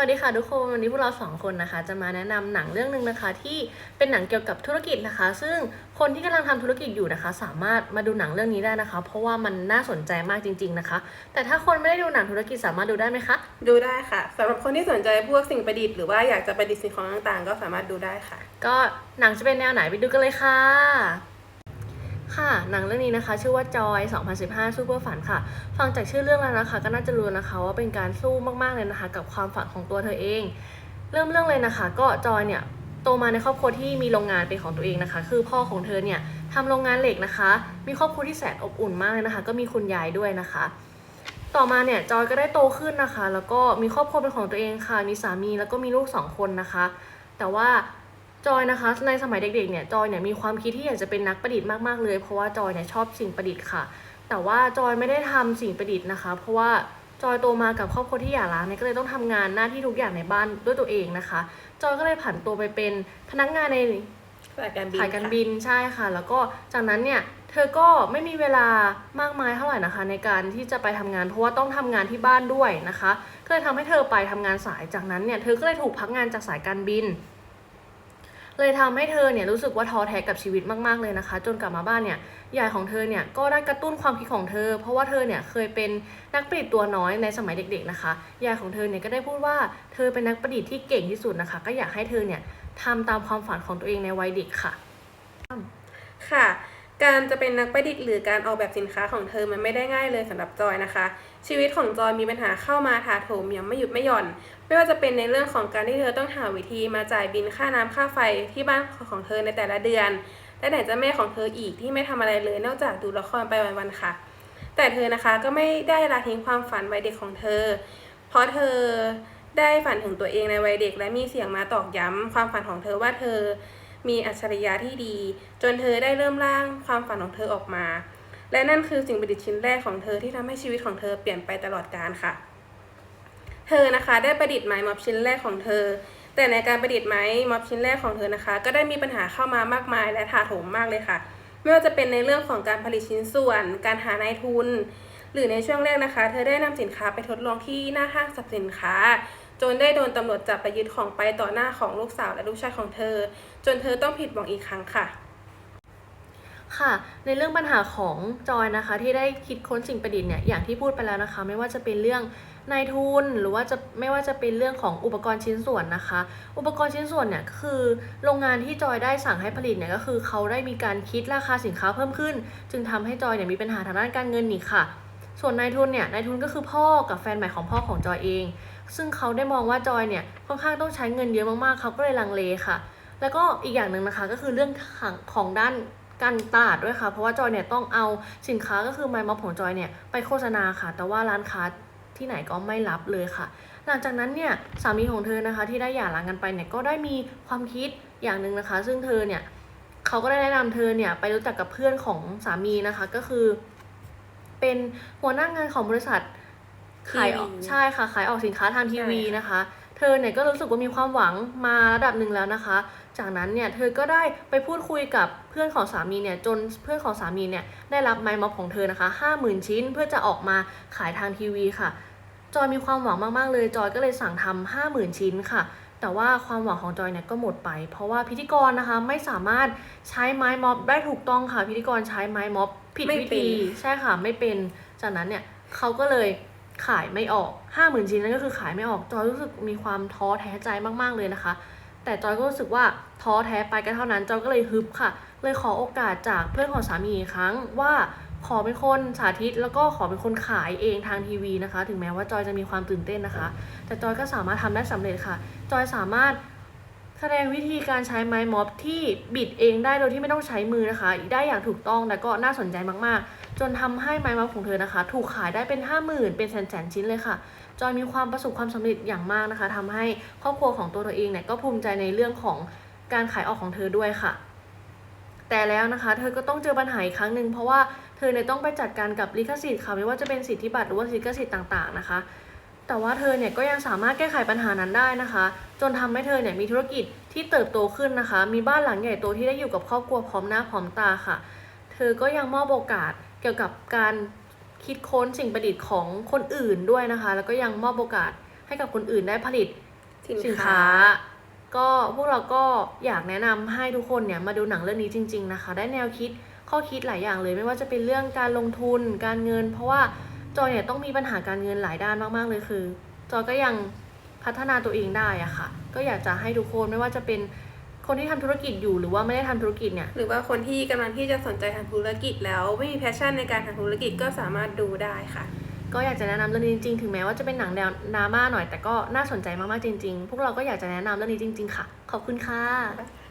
วัสดีค่ะทุกคนวันนี้พวกเราสองคนนะคะ จะมาแนะนำหนังเรื่องหนึ่งนะคะ ที่เป็นหนังเกี่ยวกับธุรกิจนะคะ ซึ่งคนที่กำลังทำธุรกิจอยู่นะคะ สามารถมาดูหนังเรื่องนี้ได้นะคะ เพราะว่ามันน่าสนใจมากจริง ๆนะคะ แต่ถ้าคนไม่ได้ดูหนังธุรกิจสามารถดูได้ไหมคะ ดูได้ค่ะสำหรับคนที่สนใจพวกสิ่งประดิษฐ์หรือว่าอยากจะประดิษฐ์สิ่งของต่างๆ ก็สามารถดูได้ค่ะ ก็หนังจะเป็นแนวไหนไปดูกันเลยค่ะ ค่ะ หนังเรื่องนี้นะคะ ชื่อว่าจอย 2015 สู้เพื่อฝันค่ะ ฟังจากชื่อเรื่องแล้วนะคะ ก็น่าจะรู้นะคะว่าเป็นการสู้มากๆเลยนะคะ กับความฝันของตัวเธอเอง เริ่มเรื่องเลยนะคะ ก็จอยเนี่ยโตมาในครอบครัวที่มีโรงงานเป็นของตัวเองนะคะ คือพ่อของเธอเนี่ยทำโรงงานเหล็กนะคะ มีครอบครัวที่แสนอบอุ่นมากเลยนะคะ ก็มีคุณยายด้วยนะคะ ต่อมาเนี่ยจอยก็ได้โตขึ้นนะคะ แล้วก็มีครอบครัวเป็นของตัวเองค่ะ มีสามีแล้วก็มีลูกสองคนนะคะ แต่ว่า จอยนะคะในสมัยเด็กๆเนี่ยจอยเนี่ยมีความคิดที่อยากจะเป็นนักประดิษฐ์มากๆเลย เพราะว่าจอยเนี่ยชอบสิ่งประดิษฐ์ค่ะ แต่ว่าจอยไม่ได้ทำสิ่งประดิษฐ์นะคะ เพราะว่าจอยโตมากับครอบครัวที่หย่าร้างเนี่ยก็เลยต้องทำงานหน้าที่ทุกอย่างในบ้านด้วยตัวเองนะคะ จอยก็เลยผันตัวไปเป็นพนักงานในสายการบินสายการค่ะบินใช่ค่ะ แล้วก็จากนั้นเนี่ยเธอก็ไม่มีเวลามากมายเท่าไหร่นะคะ ในการที่จะไปทำงาน เพราะว่าต้องทำงานที่บ้านด้วยนะคะก็เลยทำให้เธอไปทำงานสายจากนั้นเนี่ยเธอก็เลยถูกพักงานจากสายการบิน เลยทำให้เธอเนี่ยรู้สึกว่าท้อแท้กับชีวิตมากๆเลยนะคะ จนกลับมาบ้านเนี่ยยายของเธอเนี่ยก็ได้กระตุ้นความคิดของเธอ เพราะว่าเธอเนี่ยเคยเป็นนักประดิษฐ์ตัวน้อยในสมัยเด็กๆนะคะยายของเธอเนี่ยก็ได้พูดว่าเธอเป็นนักประดิษฐ์ที่เก่งที่สุดนะคะ ก็อยากให้เธอเนี่ยทำตามความฝันของตัวเองในวัยเด็กค่ะค่ะ การจะเป็นนักประดิษฐ์หรือการออกแบบสินค้าของเธอมันไม่ได้ง่ายเลยสำหรับจอยนะคะ ชีวิตของจอยมีปัญหาเข้ามาถาโถมยังไม่หยุดไม่หย่อน ไม่ว่าจะเป็นในเรื่องของการที่เธอต้องหาวิธีมาจ่ายบินค่าน้ำค่าไฟที่บ้านของเธอในแต่ละเดือน และไหนจะแม่ของเธออีกที่ไม่ทำอะไรเลยนอกจากดูละครไปวันๆค่ะ แต่เธอนะคะก็ไม่ได้ละทิ้งความฝันวัยเด็กของเธอ เพราะเธอได้ฝันถึงตัวเองในวัยเด็ก และมีเสียงมาตอกย้ำความฝันของเธอว่าเธอ มีอัจฉริยะที่ดี จนเธอได้เริ่มร่างความฝันของเธอออกมา และนั่นคือสิ่งประดิษฐ์ชิ้นแรกของเธอที่ทำให้ชีวิตของเธอเปลี่ยนไปตลอดกาลค่ะ เธอนะคะได้ประดิษฐ์ไม้ม็อบชิ้นแรกของเธอ แต่ในการประดิษฐ์ไม้ม็อบชิ้นแรกของเธอนะคะ ก็ได้มีปัญหาเข้ามามากมายและถาโถมมากเลยค่ะ ไม่ว่าจะเป็นในเรื่องของการผลิตชิ้นส่วน การหานายทุน หรือในช่วงแรกนะคะ เธอได้นำสินค้าไปทดลองที่หน้าห้างสรรพสินค้า จนได้โดนตำรวจจับไปยึดของไปต่อหน้าของลูกสาวและลูกชายของเธอ จนเธอต้องผิดหวังอีกครั้งค่ะ ค่ะ ในเรื่องปัญหาของจอยนะคะ ที่ได้คิดค้นสิ่งประดิษฐ์เนี่ยอย่างที่พูดไปแล้วนะคะ ไม่ว่าจะเป็นเรื่องนายทุนหรือว่าจะไม่ว่าจะเป็นเรื่องของอุปกรณ์ชิ้นส่วนนะคะ อุปกรณ์ชิ้นส่วนเนี่ยคือโรงงานที่จอยได้สั่งให้ผลิตเนี่ยก็คือเขาได้มีการคิดราคาสินค้าเพิ่มขึ้น จึงทำให้จอยเนี่ยมีปัญหาทางด้านการเงินอีกค่ะ ส่วนนายทุนเนี่ยนายทุนก็คือพ่อกับแฟนใหม่ของพ่อของจอยเอง ซึ่งเขาได้มองว่าจอยเนี่ยค่อนข้างต้องใช้เงินเยอะมากๆเขาก็เลยลังเลค่ะ แล้วก็อีกอย่างหนึ่งนะคะก็คือเรื่องของของด้านการตลาดด้วยค่ะ เพราะว่าจอยเนี่ยต้องเอาสินค้าก็คือไมม็อบของจอยเนี่ยไปโฆษณาค่ะ แต่ว่าร้านค้าที่ไหนก็ไม่รับเลยค่ะ หลังจากนั้นเนี่ยสามีของเธอนะคะที่ได้หย่าร้างกันไปเนี่ยก็ได้มีความคิดอย่างหนึ่งนะคะ ซึ่งเธอเนี่ยเขาก็ได้แนะนำเธอเนี่ยไปรู้จักกับเพื่อนของสามีนะคะก็คือ เป็นหัวหน้างานของบริษัทขายออกทีวีใช่ค่ะขายออกสินค้าทางทีวีใช่ค่ะนะคะ เธอเนี่ยก็รู้สึกว่ามีความหวังมาระดับหนึ่งแล้วนะคะ จากนั้นเนี่ยเธอก็ได้ไปพูดคุยกับเพื่อนของสามีเนี่ยจนเพื่อนของสามีเนี่ยได้รับไม้ม็อบของเธอนะคะห้าหมื่นชิ้นเพื่อจะออกมาขายทางทีวีค่ะ จอยมีความหวังมากๆเลย จอยก็เลยสั่งทำห้าหมื่นชิ้นค่ะ แต่ว่าความหวังของจอยเนี่ยก็หมดไป เพราะว่าพิธีกรนะคะไม่สามารถใช้ไม้ม็อบได้ถูกต้องค่ะ พิธีกรใช้ไม้ม็อบผิดไม่วิเป็นธีใช่ค่ะไม่เป็นจากนั้นเนี่ยเขาก็เลยขายไม่ออกห้าหมื่นชิ้นนั่นก็คือขายไม่ออกจอยรู้สึกมีความท้อแท้ใจมากๆเลยนะคะ แต่จอยก็รู้สึกว่าท้อแท้ไปก็เท่านั้นจอยก็เลยฮึบค่ะ เลยขอโอกาสจากเพื่อนของสามีอีกครั้งว่า ขอเป็นคนสาธิตแล้วก็ขอเป็นคนขายเองทางทีวีนะคะ ถึงแม้ว่าจอยจะมีความตื่นเต้นนะคะ แต่จอยก็สามารถทำได้สำเร็จค่ะ จอยสามารถแสดงวิธีการใช้ไม้ม็อบที่บิดเองได้โดยที่ไม่ต้องใช้มือนะคะ ได้อย่างถูกต้องและก็น่าสนใจมากๆ จนทำให้ไม้ม็อบของเธอนะคะ ถูกขายได้เป็น 5 0,000 เป็นแสนๆชิ้นเลยค่ะ จอยมีความประสบความสำเร็จอย่างมากนะคะทำให้ครอบครัวของตัวเธอเองเนี่ยก็ภูมิใจในเรื่องของการขายออกของเธอด้วยค่ะ แต่แล้วนะคะเธอก็ต้องเจอปัญหาอีกครั้งหนึ่งเพราะว่าเธอเนี่ยต้องไปจัดการกับลิขสิทธิ์ค่ะไม่ว่าจะเป็นสิทธิบัตรหรือว่าลิขสิทธิ์ต่างๆนะคะ แต่ว่าเธอเนี่ยก็ยังสามารถแก้ไขปัญหานั้นได้นะคะ จนทำให้เธอเนี่ยมีธุรกิจที่เติบโตขึ้นนะคะ มีบ้านหลังใหญ่โตที่ได้อยู่กับครอบครัวพร้อมหน้าพร้อมตาค่ะ เธอก็ยังมอบโอกาสเกี่ยวกับการคิดค้นสิ่งประดิษฐ์ของคนอื่นด้วยนะคะ แล้วก็ยังมอบโอกาสให้กับคนอื่นได้ผลิตสินค้าค้า ก็พวกเราก็อยากแนะนำให้ทุกคนเนี่ยมาดูหนังเรื่องนี้จริง ๆนะคะ ได้แนวคิดข้อคิดหลายอย่างเลย ไม่ว่าจะเป็นเรื่องการลงทุนการเงิน เพราะว่าจอยเนี่ยต้องมีปัญหาการเงินหลายด้านมากๆเลยคือ จอยก็ยังพัฒนาตัวเองได้อะค่ะ ก็อยากจะให้ทุกคนไม่ว่าจะเป็นคนที่ทำธุรกิจอยู่หรือว่าไม่ได้ทำธุรกิจเนี่ยหรือว่าคนที่กำลังที่จะสนใจทางธุรกิจแล้วไม่มีแพชชั่นในการทำธุรกิจก็สามารถดูได้ค่ะ ก็อยากจะแนะนำเรื่องนี้จริงๆ ถึงแม้ว่าจะเป็นหนังแนวดราม่าหน่อยแต่ก็น่าสนใจมากๆจริง ๆ พวกเราก็อยากจะแนะนำเรื่องนี้จริง ๆ ค่ะ ขอบคุณค่ะค่ะ